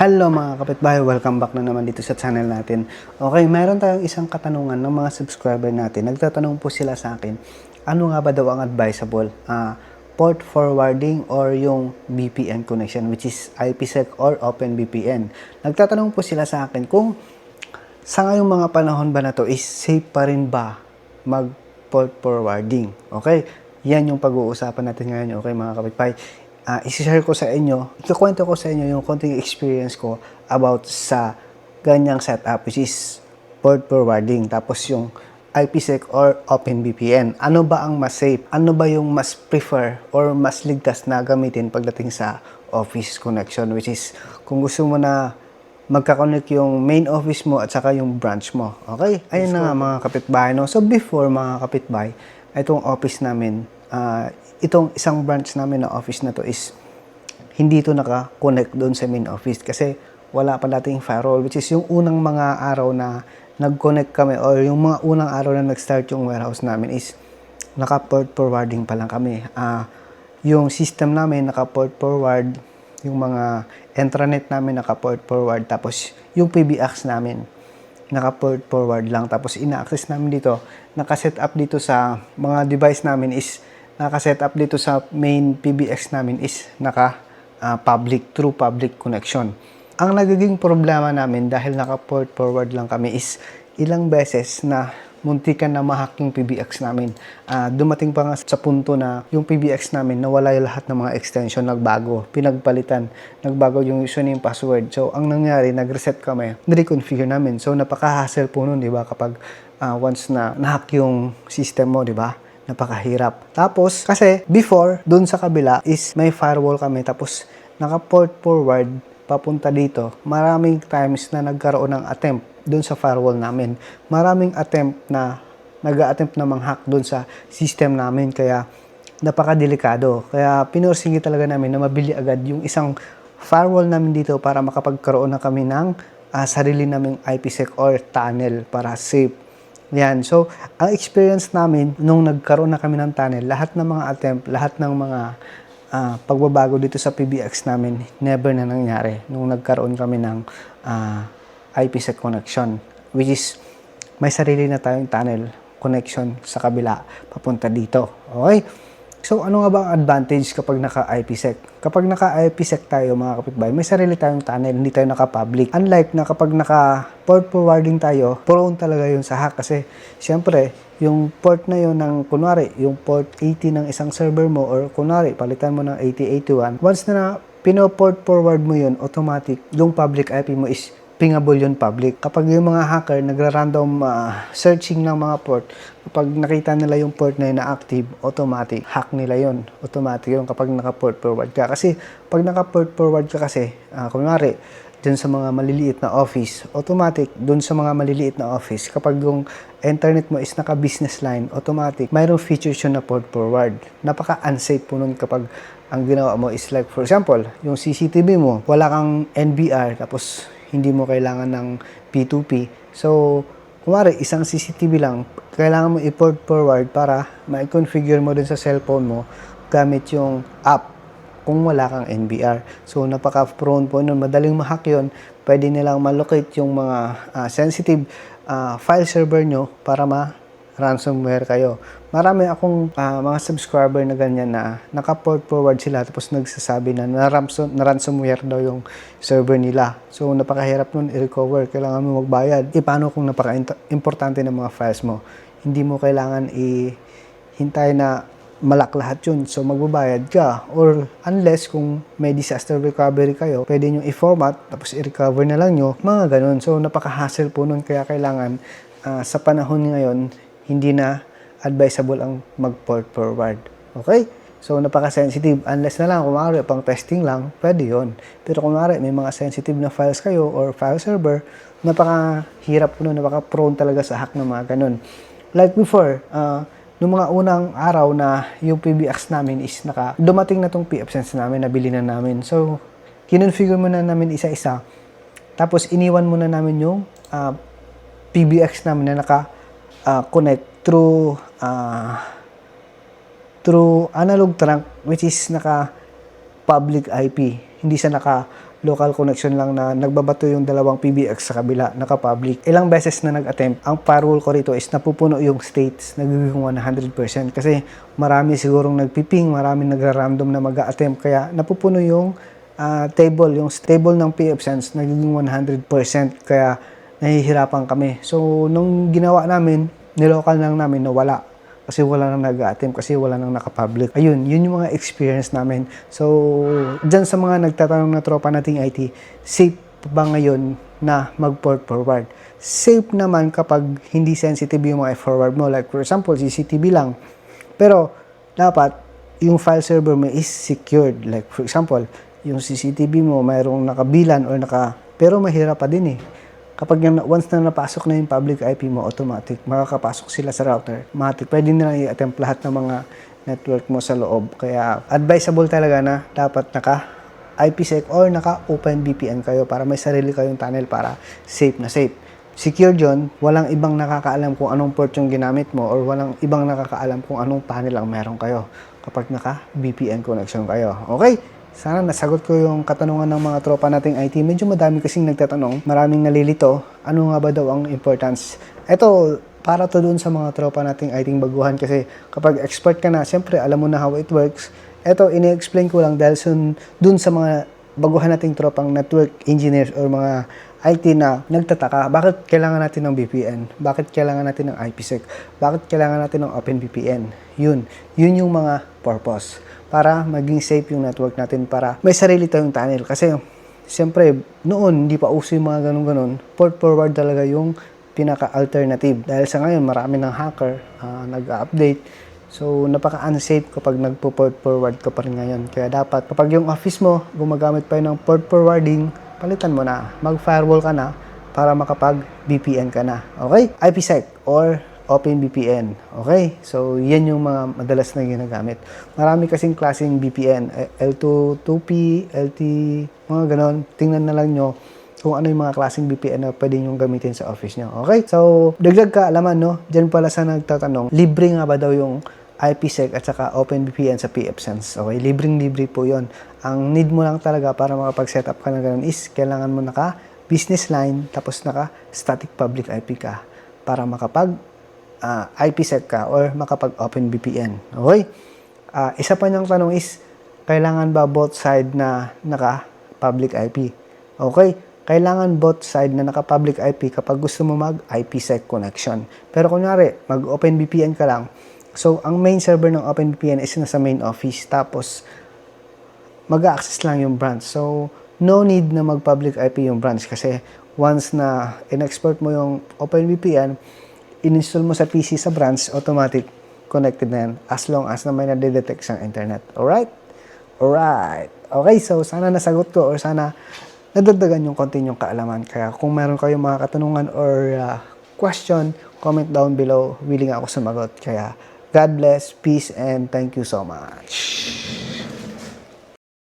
Hello mga kapitbahay, welcome back na naman dito sa channel natin. Okay, meron tayong isang katanungan ng mga subscriber natin. Nagtatanong po sila sa akin, ano nga ba daw ang advisable? Ah, port forwarding or yung VPN connection which is IPsec or OpenVPN. Nagtatanong po sila sa akin kung sa ngayong mga panahon ba na to is safe pa rin ba mag port forwarding? Okay? Yan yung pag-uusapan natin ngayon, okay mga kapitbahay. Ah, isi-share ko sa inyo, ikukwento ko sa inyo yung konting experience ko about sa ganyang setup which is port forwarding tapos yung IPsec or OpenVPN. Ano ba ang mas safe? Ano ba yung mas prefer or mas ligtas na gamitin pagdating sa office connection which is kung gusto mo na magka-connect yung main office mo at saka yung branch mo. Okay? Ayun na nga mga kapitbahay. No? So before mga kapitbahay, itong office namin, ah, itong isang branch namin na office na to is hindi to naka-connect doon sa main office kasi wala pa dating firewall which is yung unang mga araw na nag-connect kami or yung mga unang araw na nag-start yung warehouse namin is naka-port forwarding pa lang kami. Ah, yung system namin naka-port forward, yung mga intranet namin naka-port forward tapos yung PBX namin naka-port forward lang tapos ina-access namin dito naka-set up dito sa mga device namin is naka-set up dito sa main PBX namin is naka ah, public through public connection ang nagiging problema namin dahil naka-port forward lang kami is ilang beses na muntikan na mahack yung PBX namin. Ah, dumating pa nga sa punto na yung PBX namin nawala yung lahat ng mga extension, nagbago, pinagpalitan, nagbago yung username, password. So, ang nangyari, nag-reset kami, nireconfigure namin. So, napaka-hassle po nun, di ba, kapag ah, once na nahack yung system mo, di ba? Napakahirap. Tapos, kasi before, dun sa kabila is may firewall kami. Tapos, naka-port forward papunta dito. Maraming times na nagkaroon ng attempt dun sa firewall namin. Maraming attempt na nag-attempt na manghack dun sa system namin. Kaya, napakadelikado. Kaya, pinursigi talaga namin na mabili agad yung isang firewall namin dito para makapagkaroon na kami ng ah, sarili naming IPsec or tunnel para safe. Yan. So, ang experience namin nung nagkaroon na kami ng tunnel, lahat ng mga attempt, lahat ng mga ah, pagbabago dito sa PBX namin, never na nangyari nung nagkaroon kami ng ah, IPsec connection. Which is, may sarili na tayong tunnel connection sa kabila papunta dito. Okay? So, ano nga ba ang advantage kapag naka-IPsec? Kapag naka-IPsec tayo, mga kapitbahay, may sarili tayong tunnel, hindi tayo naka-public. Unlike na kapag naka-port forwarding tayo, prone talaga yun sa hack kasi, syempre, yung port na yun ng, kunwari, yung port 80 ng isang server mo, or kunwari, palitan mo ng 8081, once na, na pino-port forward mo yun, automatic, yung public IP mo is pingable yun public. Kapag yung mga hacker nagra-random ah, searching ng mga port, kapag nakita nila yung port na yun na active, automatic, hack nila yun. Automatic yun kapag naka-port forward ka. Kasi pag naka-port forward ka kasi, uh, kunwari, dun sa mga maliliit na office, automatic, dun sa mga maliliit na office, kapag yung internet mo is naka-business line, automatic, mayroong features yun na port forward. Napaka-unsafe po nun kapag ang ginawa mo is like, for example, yung CCTV mo, wala kang NBR, tapos hindi mo kailangan ng P2P. So, kumari, isang CCTV lang, kailangan mo i-port forward para ma-configure mo din sa cellphone mo gamit yung app kung wala kang NBR. So, napaka-prone po nun. Madaling mahack yun. Pwede nilang malocate yung mga ah, sensitive ah, file server nyo para ma ransomware kayo. Marami akong ah, mga subscriber na ganyan na naka-port forward sila tapos nagsasabi na na-ransom, na-ransomware daw yung server nila. So, napakahirap nun i-recover. Kailangan mo magbayad. E, paano kung napaka-importante ng mga files mo? Hindi mo kailangan i-hintay na malak lahat yun. So, magbabayad ka. Or unless kung may disaster recovery kayo, pwede nyo i-format, tapos i-recover na lang nyo. Mga ganun. So, napaka-hassle po nun. Kaya kailangan ah, sa panahon ngayon, hindi na advisable ang mag-port forward. Okay? So, napaka-sensitive. Unless na lang, kung maaari, pang testing lang, pwede yon. Pero kung maaari, may mga sensitive na files kayo or file server, napaka-hirap po nun, napaka-prone talaga sa hack ng mga ganun. Like before, uh, nung mga unang araw na yung PBX namin is naka, dumating na tong PFSense namin, nabili na namin. So, kinonfigure muna namin isa-isa. Tapos, iniwan muna namin yung uh, PBX namin na naka uh, connect through uh, through analog trunk which is naka public IP. Hindi siya naka local connection lang na nagbabato yung dalawang PBX sa kabila, naka-public. Ilang beses na nag-attempt, ang firewall ko rito is napupuno yung states, nagiging 100%. Kasi marami sigurong nagpiping, marami nagra-random na mag-attempt, kaya napupuno yung ah, table, yung table ng PFSense, nagiging 100%. Kaya nahihirapan kami. So, nung ginawa namin, nilocal lang namin na wala kasi wala nang nag-attempt, kasi wala nang nakapublic. Ayun, yun yung mga experience namin. So, dyan sa mga nagtatanong na tropa nating IT, safe ba ngayon na mag-port forward? Safe naman kapag hindi sensitive yung mga forward mo. Like for example, CCTV lang. Pero, dapat yung file server mo is secured. Like for example, yung CCTV mo mayroong nakabilan or naka... Pero mahirap pa din eh kapag yung, once na napasok na yung public IP mo, automatic, makakapasok sila sa router. Automatic, pwede nila i-attempt lahat ng mga network mo sa loob. Kaya advisable talaga na dapat naka IPsec or naka OpenVPN kayo para may sarili kayong tunnel para safe na safe. Secure yun, walang ibang nakakaalam kung anong port yung ginamit mo or walang ibang nakakaalam kung anong tunnel ang meron kayo kapag naka VPN connection kayo. Okay? Sana nasagot ko yung katanungan ng mga tropa nating IT. Medyo madami kasing nagtatanong, maraming nalilito. Ano nga ba daw ang importance? Ito, para to dun sa mga tropa nating IT baguhan kasi kapag expert ka na, siyempre alam mo na how it works. Ito, ini-explain ko lang dahil sun, dun sa mga baguhan nating tropang network engineers or mga IT na nagtataka, bakit kailangan natin ng VPN? Bakit kailangan natin ng IPsec? Bakit kailangan natin ng OpenVPN? Yun. Yun yung mga purpose para maging safe yung network natin para may sarili tayong tunnel. Kasi, siyempre, noon, hindi pa uso yung mga ganun-ganun. Port forward talaga yung pinaka-alternative. Dahil sa ngayon, marami ng hacker ah, nag-update. So, napaka-unsafe kapag nagpo-port forward ka pa rin ngayon. Kaya dapat, kapag yung office mo, gumagamit pa yun ng port forwarding, palitan mo na. Mag-firewall ka na para makapag-VPN ka na. Okay? IPsec or OpenVPN. Okay? So, yan yung mga madalas na ginagamit. Marami kasing klaseng VPN. eh, L2, 2P, LT, mga ganon. Tingnan na lang nyo kung ano yung mga klaseng VPN na pwede nyo gamitin sa office nyo. Okay? So, dagdag ka alaman, no? Diyan pala sa nagtatanong, libre nga ba daw yung IPsec at saka OpenVPN sa PFSense. Okay? Libreng-libre po yon. Ang need mo lang talaga para makapag-set up ka ng ganun is kailangan mo naka business line tapos naka static public IP ka para makapag uh, IPsec ka or makapag open VPN. Okay? Ah, isa pa niyang tanong is, kailangan ba both side na naka public IP? Okay? Kailangan both side na naka public IP kapag gusto mo mag IPsec connection. Pero kunyari, mag open VPN ka lang, so ang main server ng open VPN is nasa main office tapos mag-access lang yung branch. So, no need na mag-public IP yung branch kasi once na in-export mo yung OpenVPN, in-install mo sa PC sa branch, automatic connected na yan as long as na may nadedetect siyang internet. Alright? Alright. Okay, so sana nasagot ko or sana nadagdagan yung konti yung kaalaman. Kaya kung meron kayong mga katanungan or uh, question, comment down below. Willing ako sumagot. Kaya God bless, peace, and thank you so much.